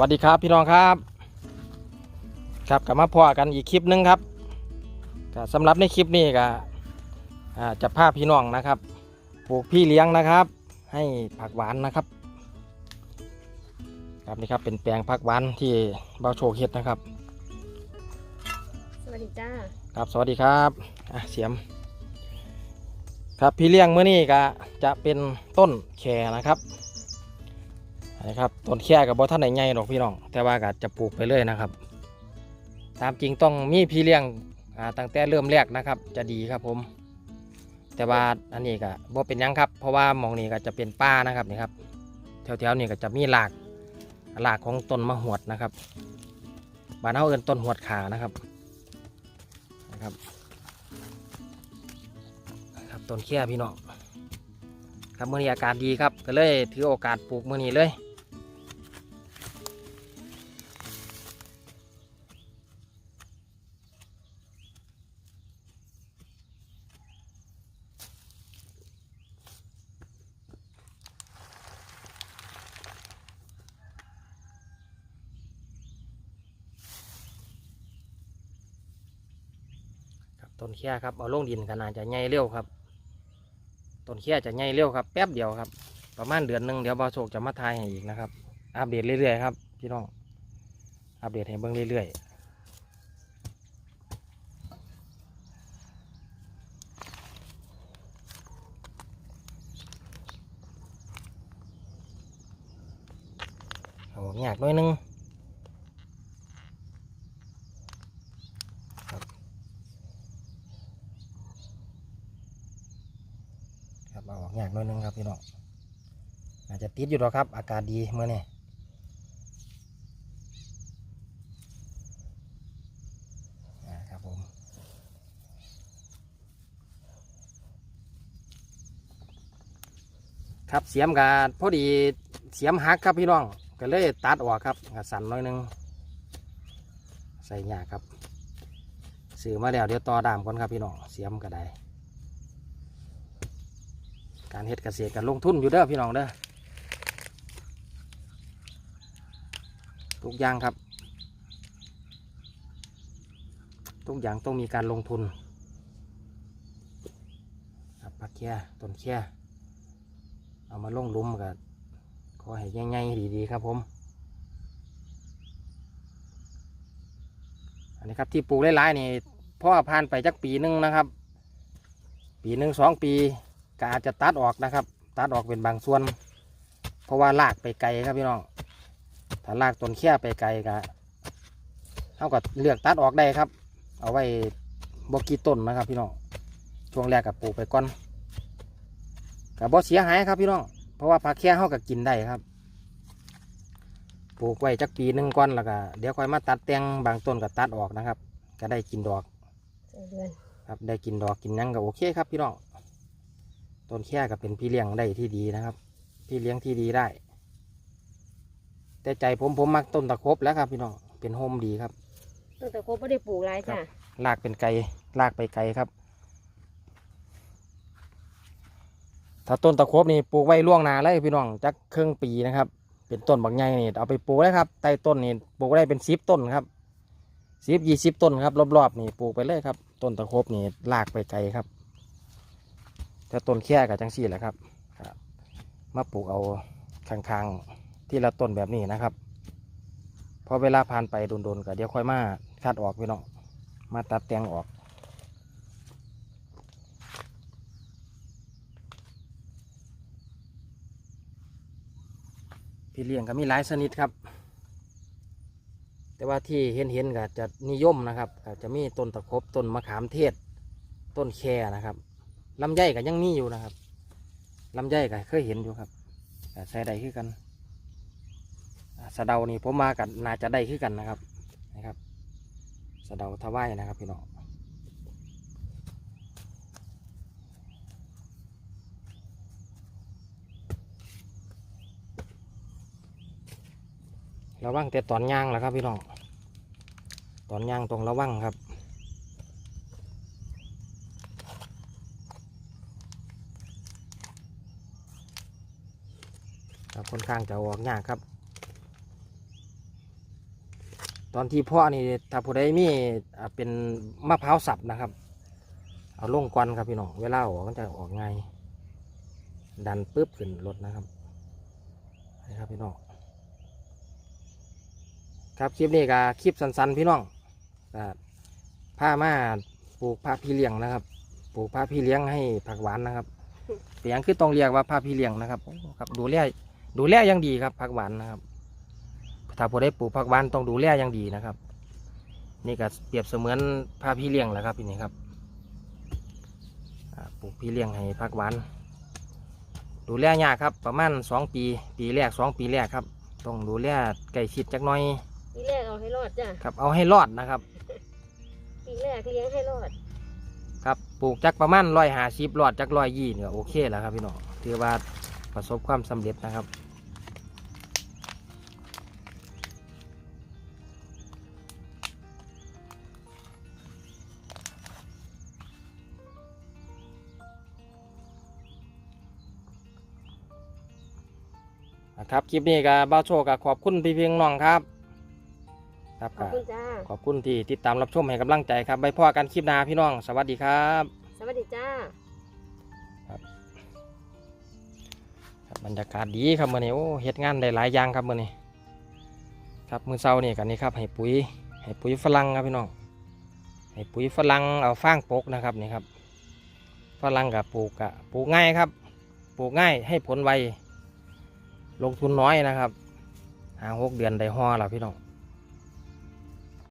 วัสดีครับพี่น้องครับ ครับกลับมาพอกันอีกคลิปหนึงครับก็สำหรับในคลิปนี้ก็อ่าจะพาพี่น้องนะครับ ปลูกพี่เลี้ยงนะครับ ให้ผักหวานนะครับ ครับนี่ครับเป็นแปลงผักหวานที่เบาโชคเฮ็ดนะครับ สวัสดีจ้าครับสวัสดีครับอะเสียม ครับพี่เลี้ยงเมื่อนี้ก็จะเป็นต้นแคนะครับ นะครับต้นแค่กับบอท่านไหนใหญ่หรอกพี่น้อง แต่ว่าก็จะปลูกไปเรื่อยนะครับ ตามจริงต้องมีพี่เลี้ยงตั้งแต่เริ่มแรกนะครับ จะดีครับผม แต่ว่าอันนี้ก็บ่เป็นยังครับ เพราะว่ามองนี้ก็จะเป็นป่านะครับนี่ครับ แถวๆนี้ก็จะมีหลากหลากของต้นมะหวดนะครับบ้านเฮาเอิ้นต้นหวดขานะครับนะครับครับต้นแค่พี่น้องครับเมื่อนี้อากาศดีครับ ก็เลยถือโอกาสปลูกเมื่อนี้เลย ต้นแค่ครับเอาลงดินขนาดจะใหญ่เร็วครับต้นแค่จะใหญ่เร็วครับแป๊บเดียวครับ ประมาณเดือนหนึ่งเดี๋ยวบอโชคจะมาทายให้อีกนะครับ อัปเดตเรื่อยๆครับพี่น้องอัปเดตให้เบิ่งเรื่อยๆเอาหยากน้อยนึง ครับ เอาออกยากหน้อยนึงครับพี่น้องอาจจะติดอยู่หรอกครับ อากาศดีเมื่อนี่ครับผมครับเสียมกับพอดีเสียมหักครับพี่น้องก็เลยตัดออกครับกสั่นน้อยนึงใส่หยากครับซื้อมาแล้วเดี๋ยวต่อดามก่อนครับพี่น้องเสียมก็ได้ การเฮ็ดเกษตรการลงทุนอยู่เด้อพี่น้องเด้อทุกอย่างครับทุกอย่างต้องมีการลงทุนครับผักแค่ต้นแค่เอามาลงลุมกับขอให้ง่ายๆดีๆครับผม อันนี้ครับที่ปลูกหลายๆนี่พ่อผ่านไปจักปีหนึงนะครับ ปีหนึ่งสองปี ก็อาจจะตัดออกนะครับ ตัดออกเป็นบางส่วน เพราะว่าลากไปไกลครับพี่น้อง ถ้าลากต้นแค่ไปไกลก็เท่ากับเลือกตัดออกได้ครับ เอาไว้บกี่ต้นนะครับพี่น้อง ช่วงแรกกับปลูกไปก่อนกับบ่เสียหายครับพี่น้อง เพราะว่าผักแค่เท่ากับกินได้ครับ ปลูกไว้จักปีหนึ่งก่อนแล้วก็เดี๋ยวค่อยมาตัดแต่งบางต้นก็ตัดออกนะครับ ก็ได้กินดอกใส่เดือนครับได้กินดอกกินหยังก็โอเคครับพี่น้อง ต้นแค่ก็เป็นพี่เลี้ยงได้ที่ดีนะครับ พี่เลี้ยงที่ดีได้ แต่ใจผมผมมักต้นตะครบแล้วครับ พี่น้องเป็นโฮมดีครับตั้งแต่ครบไม่ได้ปลูกไรจ้าลากเป็นไกลลากไปไกลครับ ถ้าต้นตะครบนี่ปลูกไว้ล่วงหนาเลยพี่น้องจักครึ่งปีนะครับ เป็นต้นบางใหญ่นี่เอาไปปลูกได้ครับใต้ต้นนี่ปลูกได้เป็นสิบต้นครับสิบยี่สิบต้นครับรอบๆนี่ปลูกไปเลยครับ ต้นตะครบนี่ลากไปไกลครับ แต่ต้นแค่กับจังสี่แหละครับครับมาปลูกเอาข้างๆที่ละต้นแบบนี้นะครับพอเวลาผ่านไปโดนๆก็เดี๋ยวค่อยมาคัดออกพี่น้องมาตัดแต่งออกพี่เลี้ยงก็มีหลายชนิดครับ แต่ว่าที่เห็นเห็นๆก็จะนิยมนะครับก็จะมีต้นตะครบต้นมะขามเทศ ต้นแคนะครับ ลำไยก็ยังมีอยู่นะครับลำไยก็เคยเห็นอยู่ครับใส่ได้คือกันสะเดานี่ผมมากันน่าจะได้คือกันนะครับนะครับสะเดาทวายนะครับพี่น้องระวังแต่ตอนย่างแหละครับพี่น้องตอนย่างตรงระวังครับ ครับค่อนข้างจะออกยากครับ ตอนที่พ่อนี่ถ้าผู้ใดมีอ่าเป็นมะพร้าวสับนะครับ เอาลงก่อนครับพี่น้องเวลาออกมันจะออกง่ายดันปุ๊บขึ้นรถนะครับนี่ครับพี่น้องครับคลิปนี้ก็คลิปสั้นๆพี่น้องก็ผ้ามาปลูกผ้าพี่เลี้ยงนะครับ ปลูกผ้าพี่เลี้ยงให้ผักหวานนะครับเปียงคือต้องเรียกว่าผ้าพี่เลี้ยงนะครับโอ้ครับดูแล ดูแลอย่างดีครับผักหวานนะครับถ้าผู้ได้ปลูกผักหวานต้องดูแลอย่างดีนะครับ นี่ก็เปรียบเสมือนผ้าพี่เลี้ยงแหละครับพี่นี่ครับอ่าปลูกพี่เลี้ยงให้ผักหวานดูแลยากครับประมาณสองปี ปีแรกสองปีแรกครับ ต้องดูแลใกล้ชิดจักหน่อยปีแรกเอาให้รอดจ้ะครับเอาให้รอดนะครับ ปีแรกเลี้ยงให้รอด ครับปลูกจักประมาณร้อยหาสิบรอดจักร้อยยี่เนี่ยโอเคแล้วครับพี่น้องถือว่าประสบความสำเร็จนะครับ นะครับคลิปนี้ก็บ้าวโชคกับขอบคุณพี่เพียงน้องครับครับขอบก็คุณจ้า ขอบคุณที่ติดตามรับชมให้กำลังใจครับไปพ่อกันคลิปหน้าพี่น้อง สวัสดีครับสวัสดีจ้า ครับบรรยากาศดีครับมื่อนี้โอ้เฮ็ดงานได้หลายอย่างครับมื่อนี้ครับมือเช้านี่กันนี่ครับให้ปุ๋ยให้ปุ๋ยฝรั่งครับพี่น้องให้ปุ๋ยฝรั่งเอาฟางปกนะครับนี่ครับฝรั่งกับปลูกกะปลูกง่ายครับ ปลูกง่ายให้ผลไว ลงทุนน้อยนะครับ หาหกเดือนได้ห่อแล้วพี่น้อง